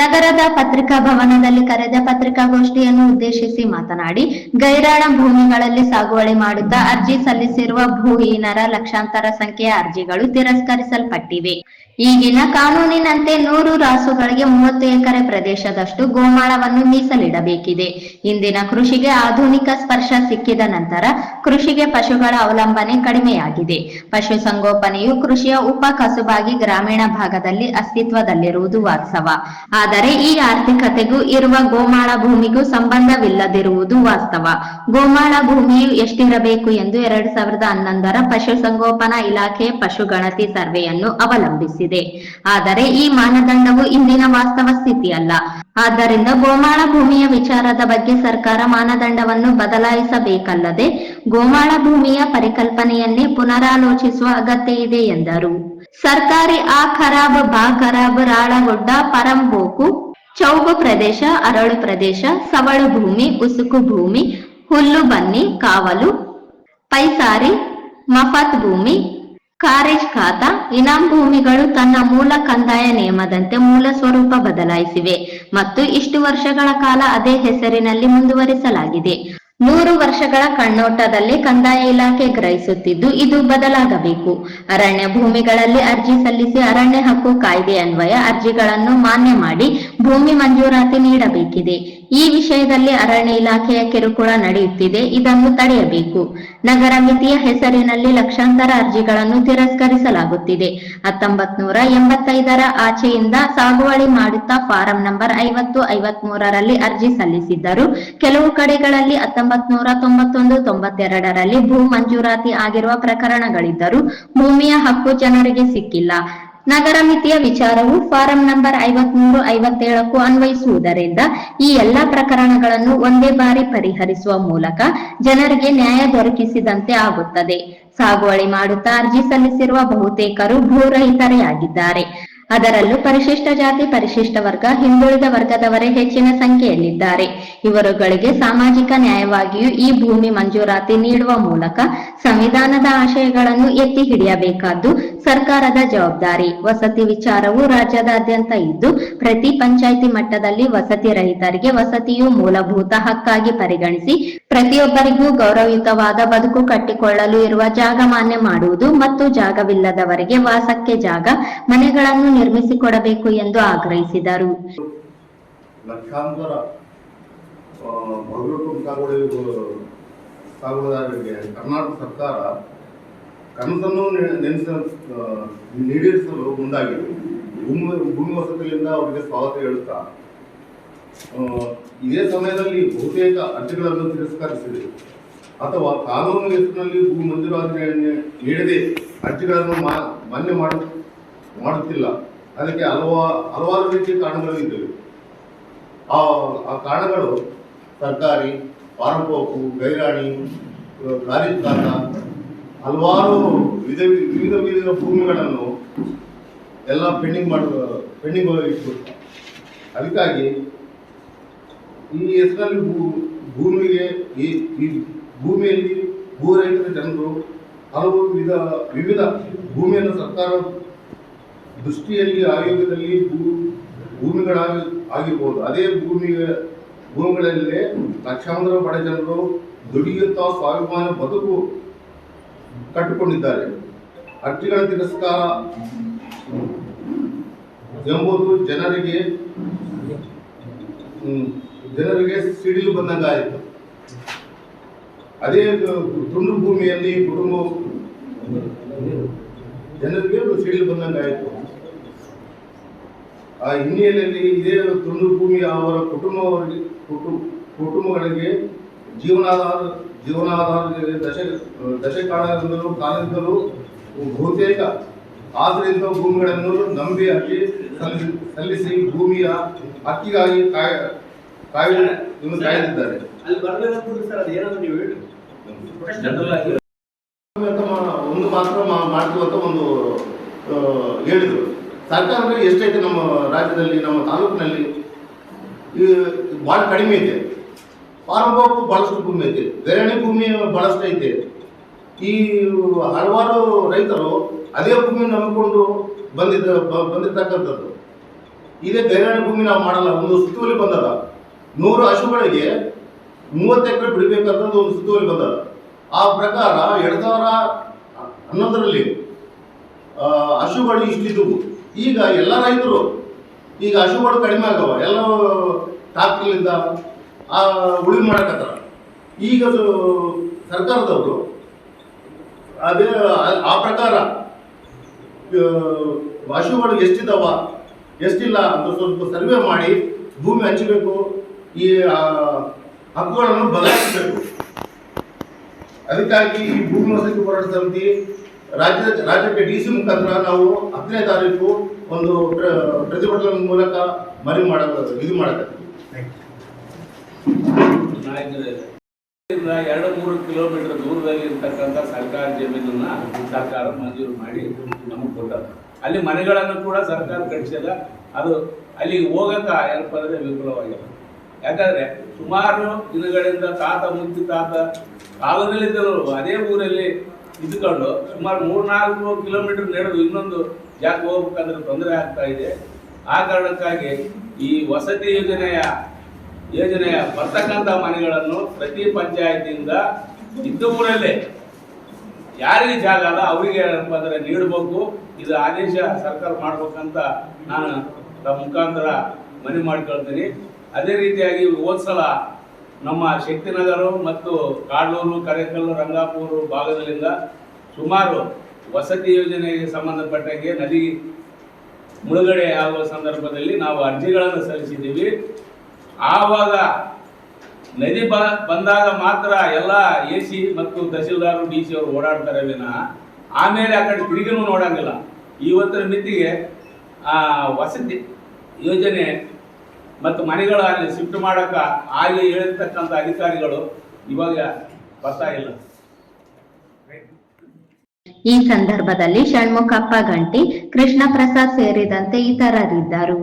ನಗರದ ಪತ್ರಿಕಾ ಭವನದಲ್ಲಿ ಕರೆದ ಪತ್ರಿಕಾಗೋಷ್ಠಿಯನ್ನು ಉದ್ದೇಶಿಸಿ ಮಾತನಾಡಿ ಗೈರಾಣ ಭೂಮಿಗಳಲ್ಲಿ ಸಾಗುವಳಿ ಮಾಡುತ್ತಾ ಅರ್ಜಿ ಸಲ್ಲಿಸಿರುವ ಭೂಹೀನರ ಲಕ್ಷಾಂತರ ಸಂಖ್ಯೆಯ ಅರ್ಜಿಗಳು ತಿರಸ್ಕರಿಸಲ್ಪಟ್ಟಿವೆ. ಈಗಿನ ಕಾನೂನಿನಂತೆ ನೂರು ರಾಸುಗಳಿಗೆ ಮೂವತ್ತು ಎಕರೆ ಪ್ರದೇಶದಷ್ಟು ಗೋಮಾಳವನ್ನು ಮೀಸಲಿಡಬೇಕಿದೆ. ಇಂದಿನ ಕೃಷಿಗೆ ಆಧುನಿಕ ಸ್ಪರ್ಶ ಸಿಕ್ಕಿದ ನಂತರ ಕೃಷಿಗೆ ಪಶುಗಳ ಅವಲಂಬನೆ ಕಡಿಮೆಯಾಗಿದೆ. ಪಶುಸಂಗೋಪನೆಯು ಕೃಷಿಯ ಉಪ ಕಸುಬಾಗಿ ಗ್ರಾಮೀಣ ಭಾಗದಲ್ಲಿ ಅಸ್ತಿತ್ವದಲ್ಲಿರುವುದು ವಾಸ್ತವ. ಆದರೆ ಈ ಆರ್ಥಿಕತೆಗೂ ಇರುವ ಗೋಮಾಳ ಭೂಮಿಗೂ ಸಂಬಂಧವಿಲ್ಲದಿರುವುದು ವಾಸ್ತವ. ಗೋಮಾಳ ಭೂಮಿಯು ಎಷ್ಟಿರಬೇಕು ಎಂದು ಎರಡ್ ಸಾವಿರದ ಹನ್ನೊಂದರ ಪಶುಸಂಗೋಪನಾ ಇಲಾಖೆ ಪಶು ಗಣತಿ ಸರ್ವೆಯನ್ನು ಅವಲಂಬಿಸಿದೆ. ಆದರೆ ಈ ಮಾನದಂಡವು ಇಂದಿನ ವಾಸ್ತವ ಸ್ಥಿತಿಯಲ್ಲ. ಆದ್ದರಿಂದ ಗೋಮಾಳ ಭೂಮಿಯ ವಿಚಾರದ ಬಗ್ಗೆ ಸರ್ಕಾರ ಮಾನದಂಡವನ್ನು ಬದಲಾಯಿಸಬೇಕಲ್ಲದೆ ಗೋಮಾಳ ಭೂಮಿಯ ಪರಿಕಲ್ಪನೆಯನ್ನೇ ಪುನರಾಲೋಚಿಸುವ ಅಗತ್ಯ ಇದೆ ಎಂದರು. ಸರ್ಕಾರಿ ಆ ಖರಾಬ್, ಬಾ ಖರಾಬ್ ರಾಳಗೊಡ್ಡ ಪರಂಬೋಕು ಚೌಗು ಪ್ರದೇಶ, ಅರಳು ಪ್ರದೇಶ, ಸವಳು ಭೂಮಿ, ಉಸುಕು ಭೂಮಿ, ಹುಲ್ಲು ಬನ್ನಿ, ಕಾವಲು, ಪೈಸಾರಿ, ಮಫತ್ ಭೂಮಿ ಕಾರೇಜ್ ಖಾತಾ ಇನಾಂ ಭೂಮಿಗಳು ತನ್ನ ಮೂಲ ಕಂದಾಯ ನಿಯಮದಂತೆ ಮೂಲ ಸ್ವರೂಪ ಬದಲಾಯಿಸಿವೆ ಮತ್ತು ಇಷ್ಟು ವರ್ಷಗಳ ಕಾಲ ಅದೇ ಹೆಸರಿನಲ್ಲಿ ಮುಂದುವರಿಸಲಾಗಿದೆ. ನೂರು ವರ್ಷಗಳ ಕಣ್ಣೋಟದಲ್ಲಿ ಕಂದಾಯ ಇಲಾಖೆ ಗ್ರಹಿಸುತ್ತಿದ್ದು ಇದು ಬದಲಾಗಬೇಕು. ಅರಣ್ಯ ಭೂಮಿಗಳಲ್ಲಿ ಅರ್ಜಿ ಸಲ್ಲಿಸಿ ಅರಣ್ಯ ಹಕ್ಕು ಕಾಯ್ದೆ ಅನ್ವಯ ಅರ್ಜಿಗಳನ್ನು ಮಾನ್ಯ ಮಾಡಿ ಭೂಮಿ ಮಂಜೂರಾತಿ ನೀಡಬೇಕಿದೆ. ಈ ವಿಷಯದಲ್ಲಿ ಅರಣ್ಯ ಇಲಾಖೆಯ ಕಿರುಕುಳ ನಡೆಯುತ್ತಿದೆ. ಇದನ್ನು ತಡೆಯಬೇಕು. ನಗರ ಮಿತಿಯ ಹೆಸರಿನಲ್ಲಿ ಲಕ್ಷಾಂತರ ಅರ್ಜಿಗಳನ್ನು ತಿರಸ್ಕರಿಸಲಾಗುತ್ತಿದೆ. ಹತ್ತೊಂಬತ್ ನೂರ ಎಂಬತ್ತೈದರ ಆಚೆಯಿಂದ ಸಾಗುವಳಿ ಮಾಡುತ್ತಾ ಫಾರಂ ನಂಬರ್ ಐವತ್ತು ಐವತ್ ಮೂರರಲ್ಲಿ ಅರ್ಜಿ ಸಲ್ಲಿಸಿದ್ದರು. ಕೆಲವು ಕಡೆಗಳಲ್ಲಿ ಹತ್ತೊಂಬತ್ ನೂರ ತೊಂಬತ್ತೊಂದು, ತೊಂಬತ್ತೆರಡರಲ್ಲಿ ಭೂ ಮಂಜೂರಾತಿ ಆಗಿರುವ ಪ್ರಕರಣಗಳಿದ್ದರೂ ಭೂಮಿಯ ಹಕ್ಕು ಜನರಿಗೆ ಸಿಕ್ಕಿಲ್ಲ. ನಗರ ಮಿತಿಯ ವಿಚಾರವು ಫಾರಂ ನಂಬರ್ ಐವತ್ಮೂರು, ಐವತ್ತೇಳಕ್ಕೂ ಅನ್ವಯಿಸುವುದರಿಂದ ಈ ಎಲ್ಲಾ ಪ್ರಕರಣಗಳನ್ನು ಒಂದೇ ಬಾರಿ ಪರಿಹರಿಸುವ ಮೂಲಕ ಜನರಿಗೆ ನ್ಯಾಯ ದೊರಕಿಸಿದಂತೆ ಆಗುತ್ತದೆ. ಸಾಗುವಳಿ ಮಾಡುತ್ತಾ ಅರ್ಜಿ ಸಲ್ಲಿಸಿರುವ ಬಹುತೇಕರು ಭೂರಹಿತರೇ ಆಗಿದ್ದಾರೆ. ಅದರಲ್ಲೂ ಪರಿಶಿಷ್ಟ ಜಾತಿ, ಪರಿಶಿಷ್ಟ ವರ್ಗ, ಹಿಂದುಳಿದ ವರ್ಗದವರೇ ಹೆಚ್ಚಿನ ಸಂಖ್ಯೆಯಲ್ಲಿದ್ದಾರೆ. ಇವರುಗಳಿಗೆ ಸಾಮಾಜಿಕ ನ್ಯಾಯವಾಗಿಯೂ ಈ ಭೂಮಿ ಮಂಜೂರಾತಿ ನೀಡುವ ಮೂಲಕ ಸಂವಿಧಾನದ ಆಶಯಗಳನ್ನು ಎತ್ತಿ ಹಿಡಿಯಬೇಕಾದ್ದು ಸರ್ಕಾರದ ಜವಾಬ್ದಾರಿ. ವಸತಿ ವಿಚಾರವು ರಾಜ್ಯದಾದ್ಯಂತ ಇದ್ದು, ಪ್ರತಿ ಪಂಚಾಯಿತಿ ಮಟ್ಟದಲ್ಲಿ ವಸತಿ ರಹಿತರಿಗೆ ವಸತಿಯು ಮೂಲಭೂತ ಹಕ್ಕಾಗಿ ಪರಿಗಣಿಸಿ ಪ್ರತಿಯೊಬ್ಬರಿಗೂ ಗೌರವಯುತವಾದ ಬದುಕು ಕಟ್ಟಿಕೊಳ್ಳಲು ಇರುವ ಜಾಗ ಮಾನ್ಯ ಮಾಡುವುದು ಮತ್ತು ಜಾಗವಿಲ್ಲದವರಿಗೆ ವಾಸಕ್ಕೆ ಜಾಗ ಮನೆಗಳನ್ನು ನಿರ್ಮಿಸಿಕೊಡಬೇಕು ಎಂದು ಆಗ್ರಹಿಸಿದರು. ಕರ್ನಾಟಕ ಸರ್ಕಾರ ಕನಸನ್ನು ನೆ- ನೆನೆಸ ಆ, ಈಡೇರಿಸಲು ಮುಂದಾಗಿದೆ. ಭೂಮಿ ವಸತಿಯಿಂದ ಅವರಿಗೆ ಸ್ವಾಗತ ಹೇಳುತ್ತಾ ಇದೇ ಸಮಯದಲ್ಲಿ ಬಹುತೇಕ ಅರ್ಜಿಗಳನ್ನು ತಿರಸ್ಕರಿಸಿದೆ. ಅಥವಾ ಕಾನೂನು ಹೆಸರಿನಲ್ಲಿ ಭೂ ಮಂಜೂರಾತಿಯನ್ನು ನೀಡದೆ ಅರ್ಜಿಗಳನ್ನು ಮಾನ್ಯ ಮಾಡು, ಮಾಡುತ್ತಿಲ್ಲ. ಅದಕ್ಕೆ ಹಲವಾರು ಹಲವಾರು ರೀತಿಯ ಕಾರಣಗಳು ಇದ್ದವು. ಆ ಆ ಕಾರಣಗಳು ಸರ್ಕಾರಿ ಪಾರಂಪೋಕು ಗೈರಾಣಿ ಕಾರ್ಯಕಾಲ ಹಲವಾರು ವಿಧ, ವಿವಿಧ ವಿವಿಧ ಭೂಮಿಗಳನ್ನು ಎಲ್ಲ ಪೆಂಡಿಂಗ್ ಮಾಡ, ಪೆಂಡಿಂಗ್ ಇಟ್ಟು ಅದಕ್ಕಾಗಿ ಈ ಹೆಸರಲ್ಲಿ ಭೂಮಿಗೆ ಈ ಈ ಭೂಮಿಯಲ್ಲಿ ಭೂ ರೈತರ ಜನರು ಹಲವು ವಿಧ, ವಿವಿಧ ಭೂಮಿಯನ್ನು ಸರ್ಕಾರ ದೃಷ್ಟಿಯಲ್ಲಿ, ಆಯೋಗದಲ್ಲಿ ಭೂ, ಭೂಮಿಗಳಾಗಿ ಆಗಿರ್ಬೋದು. ಅದೇ ಭೂಮಿ ಭೂಮಿಗಳಲ್ಲೇ ಲಕ್ಷಾಂತರ ಬಡ ಜನರು ದುಡಿಯುತ್ತಾ ಸ್ವಾಭಿಮಾನ ಬದುಕು ಕಟ್ಟಿಕೊಂಡಿದ್ದಾರೆ. ಅರ್ಜಿಗಳ ತಿರಸ್ಕಾರ ಎಂಬುದು ಜನರಿಗೆ ಜನರಿಗೆ ಸಿಡಿಲು ಬಂದಂಗಾಯಿತು. ಅದೇ ತುಂಡು ಭೂಮಿಯಲ್ಲಿ ಕುಟುಂಬ ಜನರಿಗೆ ಸಿಡಿಲು ಬಂದಂಗಾಯಿತು. ಆ ಹಿನ್ನೆಲೆಯಲ್ಲಿ ಇದೇ ತುಂಡು ಭೂಮಿ ಅವರ ಕುಟುಂಬ ಕುಟುಂಬಗಳಿಗೆ ಜೀವನಾಧಾರ ಜೀವನಾಧಾರ ದಶ ದಶಕಾಲದಿಂದಲೂ ಕಾಲದಿಂದಲೂ ಬಹುತೇಕ ಆದ್ರಿಂದ ಭೂಮಿಗಳನ್ನು ನಂಬಿ ಅಕ್ಕಿ ಸಲ್ಲಿಸಿ ಸಲ್ಲಿಸಿ ಭೂಮಿಯ ಹಕ್ಕಿಗಾಗಿ ಕಾಯ ಕಾಯ ಇನ್ನು ಕಾಯ್ದಿದ್ದಾರೆ. ಅಲ್ಲಿ ಬರ್ಬೇಕಂತ ಸರ್ ಅದೇನಾದ್ರು ನೀವು ಹೇಳಿ. ಜನರಲ್ ಆಗಿ ಒಂದು ಮಾತ್ರ ಮಾಡ್ತೀವಿ ಅಂತ ಒಂದು ಹೇಳಿದ್ರು. ಸರ್ಕಾರದಲ್ಲಿ ಎಷ್ಟೈತೆ ನಮ್ಮ ರಾಜ್ಯದಲ್ಲಿ ನಮ್ಮ ತಾಲೂಕಿನಲ್ಲಿ ಈ ಭಾಳ ಕಡಿಮೆ ಇದೆ ಪಾರಂಭಕ್ಕೂ ಭಾಳಷ್ಟು ಭೂಮಿ ಐತೆ. ಬೆರಣಿ ಭೂಮಿ ಭಾಳಷ್ಟು ಐತೆ. ಈ ಹಲವಾರು ರೈತರು ಅದೇ ಭೂಮಿ ನಂಬಿಕೊಂಡು ಬಂದಿದ್ದ ಬ- ಬಂದಿರ್ತಕ್ಕಂಥದ್ದು. ಇದೇ ಬೆರಣಿ ಭೂಮಿ ನಾವು ಮಾಡಲ್ಲ ಒಂದು ಸುತ್ತುವಲ್ಲಿ ಬಂದದ. ನೂರು ಹಸುಗಳಿಗೆ ಮೂವತ್ತು ಎಕರೆ ಬಿಡಬೇಕಂತ ಒಂದು ಸುತ್ತುವರಿ ಬಂದದ. ಆ ಪ್ರಕಾರ ಎರಡು ಸಾವಿರ ಹನ್ನೊಂದರಲ್ಲಿ ಹಸುಗಳು ಇಷ್ಟಿದ್ದವು ಈಗ ಎಲ್ಲ ರೈತರು, ಈಗ ಹಸುಗಳು ಕಡಿಮೆ ಆಗವ, ಎಲ್ಲ ಟ್ರಾಕ್ಟರ್ಲಿಂದ ಆ, ಉಳುಮೆ ಮಾಡಕತ್ತಾರ. ಈಗ ಸರ್ಕಾರದವರು, ಅದೇ, ಆ- ಪ್ರಕಾರ ಹಸುಗಳು ಎಷ್ಟಿದ್ದಾವ ಎಷ್ಟಿಲ್ಲ ಅಂತ ಸ್ವಲ್ಪ ಸರ್ವೆ ಮಾಡಿ, ಭೂಮಿ ಹಂಚಬೇಕು ಈ ಹಕ್ಕುಗಳನ್ನು ಬದಲಾಯಿಸಬೇಕು. ಅದಕ್ಕಾಗಿ ಈ ಭೂಮಿ ವಸತಿ ಹೋರಾಟ ಸಮಿತಿ ರಾಜ್ಯ ರಾಜ್ಯಕ್ಕೆ ಡಿ ಸಿ ಮುಖಾಂತರ ನಾವು ಹತ್ತನೇ ತಾರೀಕು ಒಂದು ಪ್ರ- ಪ್ರತಿಭಟನೆ ಮೂಲಕ ಮನವಿ ಮಾಡಬಹುದು ಇದು ಮಾಡಬೇಕು ಎರಡು, ಮೂರು ಕಿಲೋಮೀಟರ್ ದೂರದಲ್ಲಿ ಇರ್ತಕ್ಕಂಥ ಸರ್ಕಾರ ಜಮೀನನ್ನ ಸರ್ಕಾರ ಮಂಜೂರು ಮಾಡಿ ನಮಗೆ ಕೊಟ್ಟರು ಅಲ್ಲಿ ಮನೆಗಳನ್ನು ಕೂಡ ಸರ್ಕಾರ ಕಟ್ಟಿಸಿದ. ಅದು ಅಲ್ಲಿಗೆ ಹೋಗಕ್ಕ ಏನಪ್ಪ ಅಂದ್ರೆ ವಿಫಲವಾಗಿದೆ. ಯಾಕಂದ್ರೆ ಸುಮಾರು ದಿನಗಳಿಂದ ತಾತ ಮುತ್ತಿ ತಾತ ಕಾಲದಲ್ಲಿದ್ದವರು ಅದೇ ಊರಲ್ಲಿ ಇದ್ದುಕೊಂಡು ಸುಮಾರು ಮೂರ್ನಾಲ್ಕು ಕಿಲೋಮೀಟರ್ ನಡೆದು ಇನ್ನೊಂದು ಜಾಗ ಹೋಗ್ಬೇಕಂದ್ರೆ ತೊಂದರೆ ಆಗ್ತಾ ಇದೆ. ಆ ಕಾರಣಕ್ಕಾಗಿ ಈ ವಸತಿ ಯೋಜನೆಯ ಯೋಜನೆಯ ಬರ್ತಕ್ಕಂಥ ಮನೆಗಳನ್ನು ಪ್ರತಿ ಪಂಚಾಯತಿಯಿಂದ ಇದ್ದ ಊರಲ್ಲೇ ಯಾರಿಗೆ ಜಾಗ ಅಲ್ಲ ಅವರಿಗೆ ಏನಪ್ಪ ಅಂದ್ರೆ ನೀಡಬೇಕು. ಇದು ಆದೇಶ ಸರ್ಕಾರ ಮಾಡ್ಬೇಕಂತ ನಾನು ತಮ್ಮ ಮುಖಾಂತರ ಮನವಿ ಮಾಡ್ಕೊಳ್ತೀನಿ. ಅದೇ ರೀತಿಯಾಗಿ ಹೋದ್ಸಲ ನಮ್ಮ ಶಕ್ತಿನಗರ ಮತ್ತು ಕಾಡೂರು ಕರೆಕಲ್ಲು, ರಂಗಾಪುರ ಭಾಗದಲ್ಲಿಂದ ಸುಮಾರು ವಸತಿ ಯೋಜನೆಗೆ ಸಂಬಂಧಪಟ್ಟಂಗೆ ನದಿ ಮುಳುಗಡೆ ಆಗುವ ಸಂದರ್ಭದಲ್ಲಿ ನಾವು ಅರ್ಜಿಗಳನ್ನು ಸಲ್ಲಿಸಿದ್ದೀವಿ. ಆವಾಗ ನದಿ ಬ, ಬಂದಾಗ ಮಾತ್ರ ಎಲ್ಲ ಎ ಸಿ ಮತ್ತು ತಹಸೀಲ್ದಾರರು ಡಿ ಸಿ ಅವರು ಓಡಾಡ್ತಾರೆ ವಿನ. ಆಮೇಲೆ ಆ ಕಡೆ ತಿರುಗಿನೂ ನೋಡೋಂಗಿಲ್ಲ. ಇವತ್ತಿನ ಮಿತಿಗೆ ವಸತಿ ಯೋಜನೆ ಮತ್ತು ಮನೆಗಳು ಅಲ್ಲಿ ಶಿಫ್ಟ್ ಮಾಡೋಕ ಆಗಿ ಹೇಳಿರ್ತಕ್ಕಂಥ ಅಧಿಕಾರಿಗಳು ಇವಾಗ ಬರ್ತಾ ಇಲ್ಲ. ಈ ಸಂದರ್ಭದಲ್ಲಿ ಷಣ್ಮುಖಪ್ಪ ಗಂಟಿ ಕೃಷ್ಣ ಪ್ರಸಾದ್ ಸೇರಿದಂತೆ ಇತರರಿದ್ದರು.